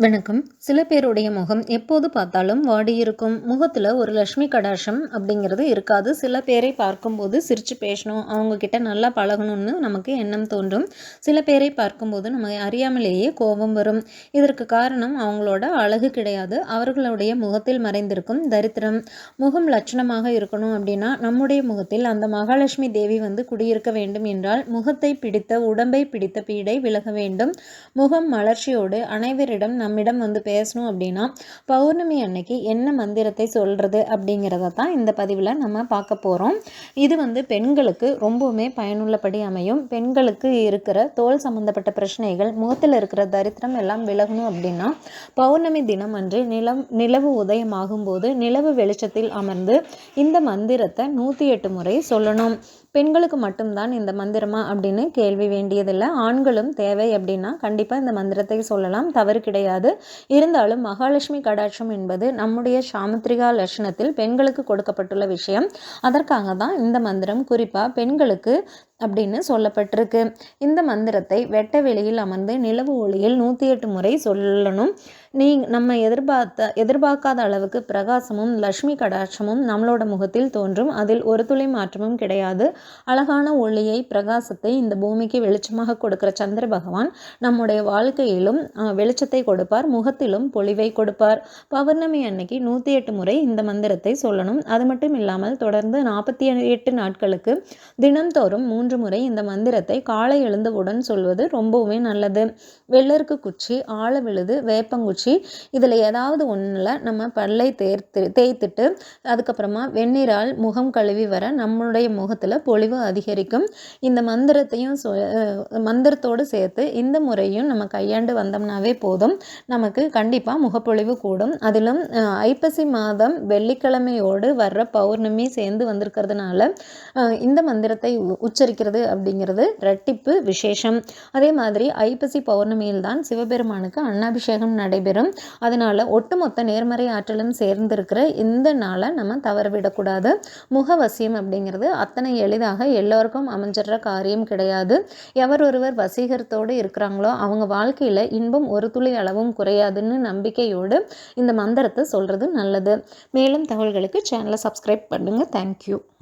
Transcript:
வணக்கம். சில பேருடைய முகம் எப்போது பார்த்தாலும் வாடி இருக்கும் முகத்தில் ஒரு லக்ஷ்மி கடாஷம் அப்படிங்கிறது இருக்காது. சில பேரை பார்க்கும்போது சிரித்து பேசணும். அவங்கக்கிட்ட நல்லா பழகணும்னு நமக்கு எண்ணம் தோன்றும். சில பேரை பார்க்கும்போது நம்ம அறியாமலேயே கோபம் வரும். இதற்கு காரணம் அவங்களோட அழகு கிடையாது. அவர்களுடைய முகத்தில் மறைந்திருக்கும் தரித்திரம். முகம் லட்சணமாக இருக்கணும் அப்படின்னா நம்முடைய முகத்தில் அந்த மகாலட்சுமி தேவி வந்து குடியிருக்க வேண்டும் என்றால் முகத்தை பிடித்த உடம்பை பிடித்த பீடை விலக வேண்டும். முகம் மலர்ச்சியோடு அனைவரிடம் நம்மிடம் வந்து பேசணும் அப்படின்னா பௌர்ணமி அன்னைக்கு என்ன மந்திரத்தை சொல்கிறது அப்படிங்கிறத தான் இந்த பதிவில் நம்ம பார்க்க போகிறோம் இது வந்து பெண்களுக்கு ரொம்பவுமே பயனுள்ளபடி அமையும். பெண்களுக்கு இருக்கிற தோல் சம்மந்தப்பட்ட பிரச்சனைகள் முகத்தில் இருக்கிற தரித்திரம் எல்லாம் விலகணும் அப்படின்னா பௌர்ணமி தினம் அன்று நிலம் நிலவு உதயமாகும் போது நிலவு வெளிச்சத்தில் அமர்ந்து இந்த மந்திரத்தை நூற்றி எட்டு முறை சொல்லணும். பெண்களுக்கு மட்டும்தான் இந்த மந்திரமா அப்படின்னு கேள்வி வேண்டியதில்லை. ஆண்களும் தேவை அப்படின்னா கண்டிப்பாக இந்த மந்திரத்தை சொல்லலாம். தவறு கிடையாது. இருந்தாலும் மகாலட்சுமி கடாட்சம் என்பது நம்முடைய சாமுத்திரிகா லட்சணத்தில் பெண்களுக்கு கொடுக்கப்பட்டுள்ள விஷயம். அதற்காக தான் இந்த மந்திரம் குறிப்பாக பெண்களுக்கு அப்படின்னு சொல்லப்பட்டிருக்கு. இந்த மந்திரத்தை வெட்ட வெளியில் அமர்ந்து நிலவு ஒளியில் நூற்றி எட்டு முறை சொல்லணும். நீ நம்ம எதிர்பார்த்த எதிர்பார்க்காத அளவுக்கு பிரகாசமும் லக்ஷ்மி கடாட்சமும் நம்மளோட முகத்தில் தோன்றும். அதில் ஒரு துளி மாற்றமும் கிடையாது. அழகான ஒளியை பிரகாசத்தை இந்த பூமிக்கு வெளிச்சமாக கொடுக்கிற சந்திர பகவான் நம்முடைய வாழ்க்கையிலும் வெளிச்சத்தை கொடுப்பார். முகத்திலும் பொலிவை கொடுப்பார். பௌர்ணமி அன்னைக்கு நூற்றி எட்டு முறை இந்த மந்திரத்தை சொல்லணும். அது மட்டும் இல்லாமல் தொடர்ந்து நாற்பத்தி எட்டு நாட்களுக்கு தினந்தோறும் மூன்று மூன்று முறை இந்த மந்திரத்தை காலை எழுந்தவுடன் சொல்வது ரொம்பவுமே நல்லது. வெள்ளருக்கு குச்சி ஆழ விழுது வேப்பங்குச்சி இதில் ஏதாவது ஒன்றில் நம்ம பல்லை தேர்த்து தேய்த்துட்டு அதுக்கப்புறமா வெந்நீரால் முகம் கழுவி வர நம்மளுடைய முகத்தில் பொலிவு அதிகரிக்கும். இந்த மந்திரத்தையும் மந்திரத்தோடு சேர்த்து இந்த முறையும் நம்ம கையாண்டு வந்தோம்னாவே போதும். நமக்கு கண்டிப்பாக முகப்பொழிவு கூடும். அதிலும் ஐப்பசி மாதம் வெள்ளிக்கிழமையோடு வர்ற பௌர்ணமி சேர்ந்து வந்திருக்கிறதுனால இந்த மந்திரத்தை உச்சரிக்கிறது அப்படிங்கிறது ரெட்டிப்பு விசேஷம். அதே மாதிரி ஐப்பசி பௌர்ணமியில் தான் சிவபெருமானுக்கு அன்னாபிஷேகம் நடைபெறும். அதனால் ஒட்டுமொத்த நேர்மறை ஆற்றலும் சேர்ந்திருக்கிற இந்த நாளை நம்ம தவறவிடக்கூடாது முகவசியம் அப்படிங்கிறது அத்தனை எளிதாக எல்லோருக்கும் அமைஞ்சிடுற காரியம் கிடையாது. எவர் ஒருவர் வசீகரத்தோடு இருக்கிறாங்களோ அவங்க வாழ்க்கையில் இன்பம் ஒரு துளி அளவும் குறையாதுன்னு நம்பிக்கையோடு இந்த மந்திரத்தை சொல்கிறது நல்லது. மேலும் தகவல்களுக்கு சேனலை சப்ஸ்கிரைப் பண்ணுங்கள் தேங்க்யூ